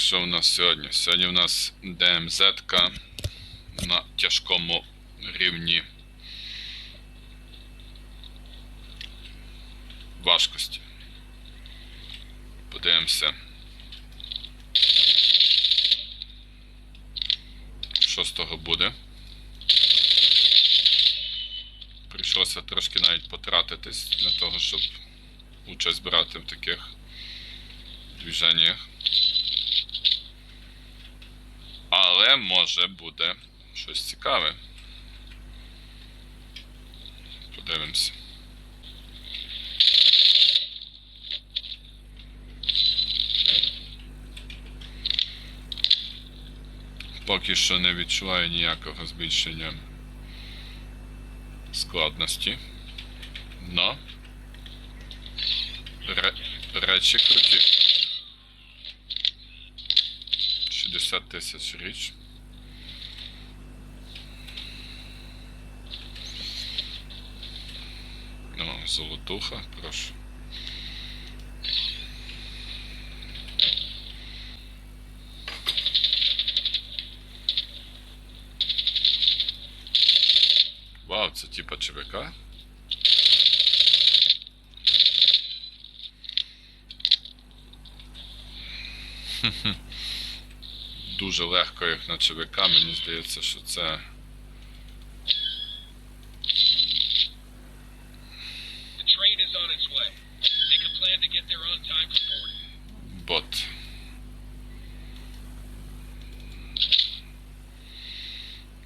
що в нас сьогодні? Сьогодні в нас ДМЗ на тяжкому рівні важкості. Подивимося. Що з того буде? Прийшлося трошки навіть потратитись для того, щоб участь брати в таких движеннях. Але може буде щось цікаве. Подивимося. Поки що не відчуваю ніякого збільшення складності. Но ре- речі круті. 60 тисяч річ. Ну, золотуха, прошу. Вау, це типа ЧВК? Дуже легко як на ЧВК, мені здається, що це бот.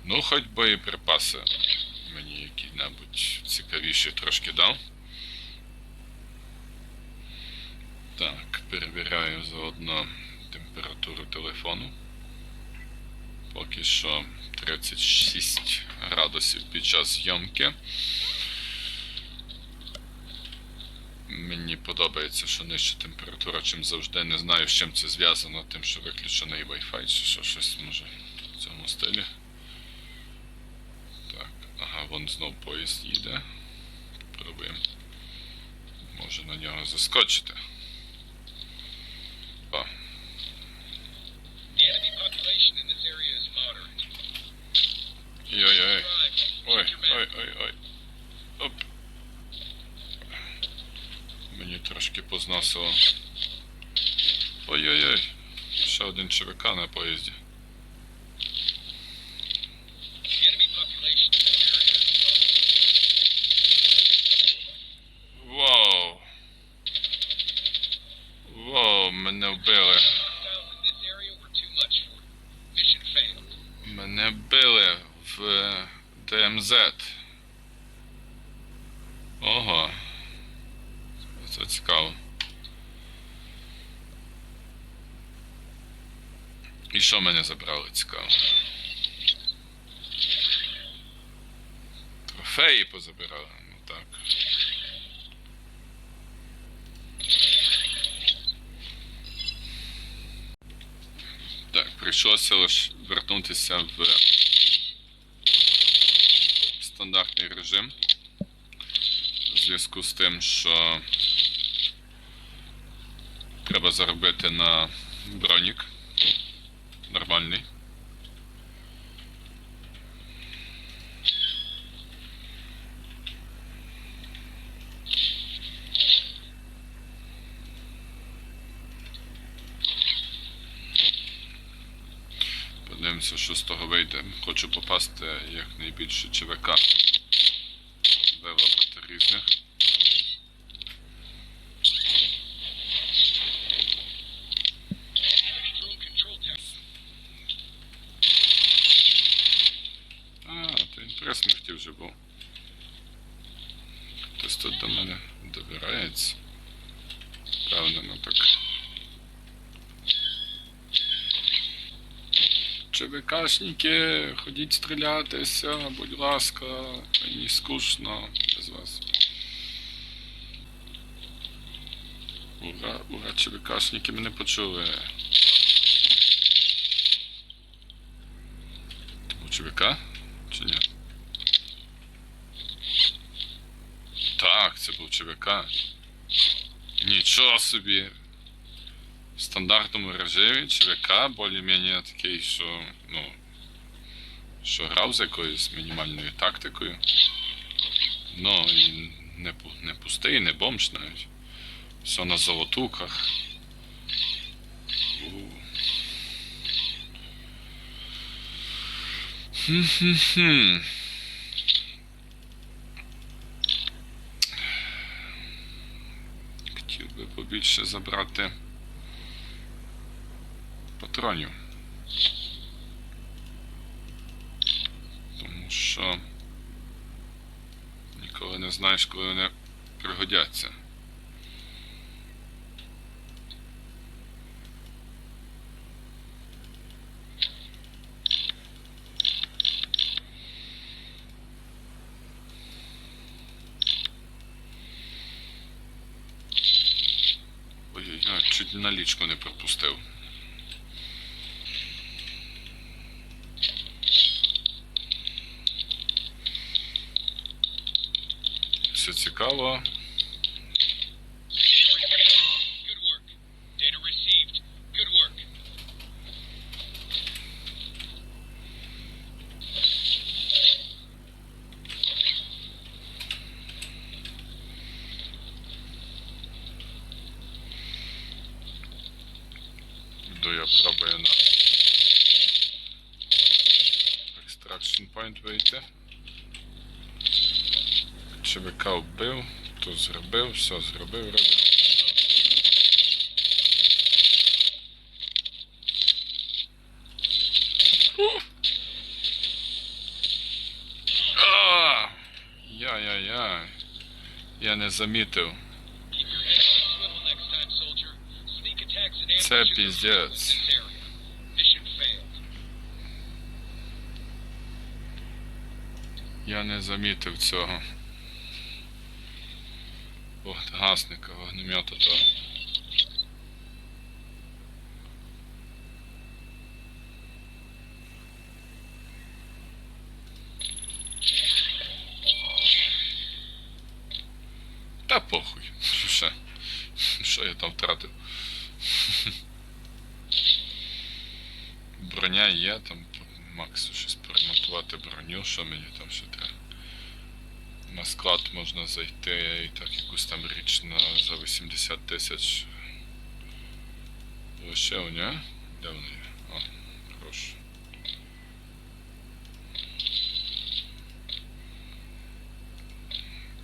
Ну, хоч боєприпаси мені які-небудь цікавіші трошки дав. Так, перевіряю заодно температуру телефону. Поки що 36 градусів під час зйомки. Мені подобається, що нижча температура, чим завжди. Не знаю, з чим це зв'язано, тим, що виключений Wi-Fi, чи що щось може в цьому стилі. Так, ага, вон знов поїзд їде. Пробуємо. Може на нього заскочити. Ой, Keep your men. ой, ой, ой. Оп. Мені трошки позносило. Ой-ой-ой. Ще один ЧВК на поїзді. Вау. Вау, мене вбили. ДМЗ. Ого. Це цікаво. І що мене забрали цікаво? Трофеї позабирали, ну так. Так, прийшлося лише вернутися в стандартний режим. В зв'язку з тим, що треба заробити на бронік нормальний. Подивимося, що з того вийде. Хочу попасти якнайбільше ЧВК. Виводити різних. А, то інтересно хотів вже був. Хтось тут до мене добирається. Правда, ну так. ЧВКшники, ходіть стрілятися, будь ласка, мені скучно без вас. Ура, ура, ЧВКшники мене почули. Був ЧВК? Чи ні? Так, це був ЧВК. Нічого собі. Стандартному режимі ЧВК більш-менш такий, що, ну, що грав з якоюсь мінімальною тактикою. Ну, і не, не пустий, не бомж навіть. Все на золотуках. Хм-хм-хм. Хотів би побільше забрати патронів. Тому що ніколи не знаєш, коли вони пригодяться. Чуть налічку не пропустив. Все цікаво. Йду я пробую на Extraction Point вийти. ЧВК вбив, то зробив, все зробив! А! Я-я-я. Я не замітив. Це піздець. Я не замітив цього. Вогнегасника, вогнемета того. Та похуй. Що, що я там втратив? Броня є, там Максу щось перемонтувати броню, що мені там ще треба. На склад можна зайти і так якусь там річ на за 80 тисяч. Лишив, ні? Де вони є? О, хорош.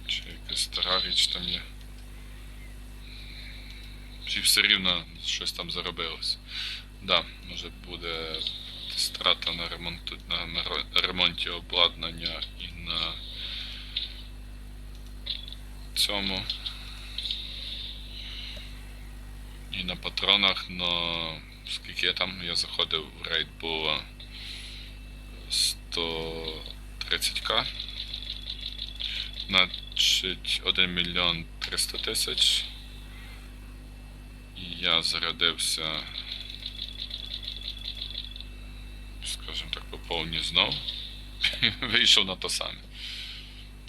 Чи якась стара річ там є? Чи все рівно щось там заробилось. Да, може буде страта на ремонту на, на ремонті обладнання і на цьому. І на патронах, но скільки я там я заходив в рейд було 130к. Значить 1 мільйон 300 тисяч. І я зарядився скажімо так, поповні знов. Вийшов на то саме.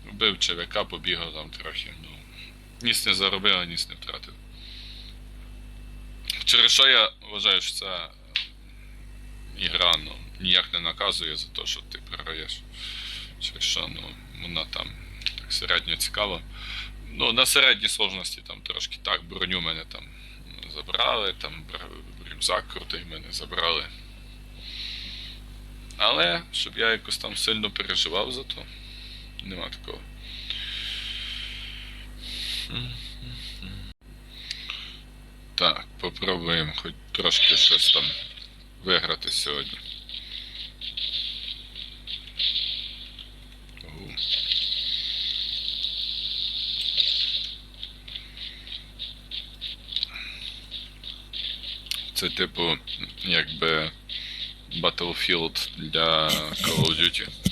Вбив ЧВК, побігав там трохи. Ну, ніс не заробив, а ніс не втратив. Через що я вважаю, що ця ігра ну, ніяк не наказує за те, що ти програєш. Через що ну, вона там так середньо цікава. Ну, на середній сложності там трошки так, броню мене там забрали, там рюкзак крутий мене забрали. Але щоб я якось там сильно переживав за то, нема такого. Так, попробуємо хоч трошки щось там виграти сьогодні. Це типу, якби Battlefield для Call of Duty.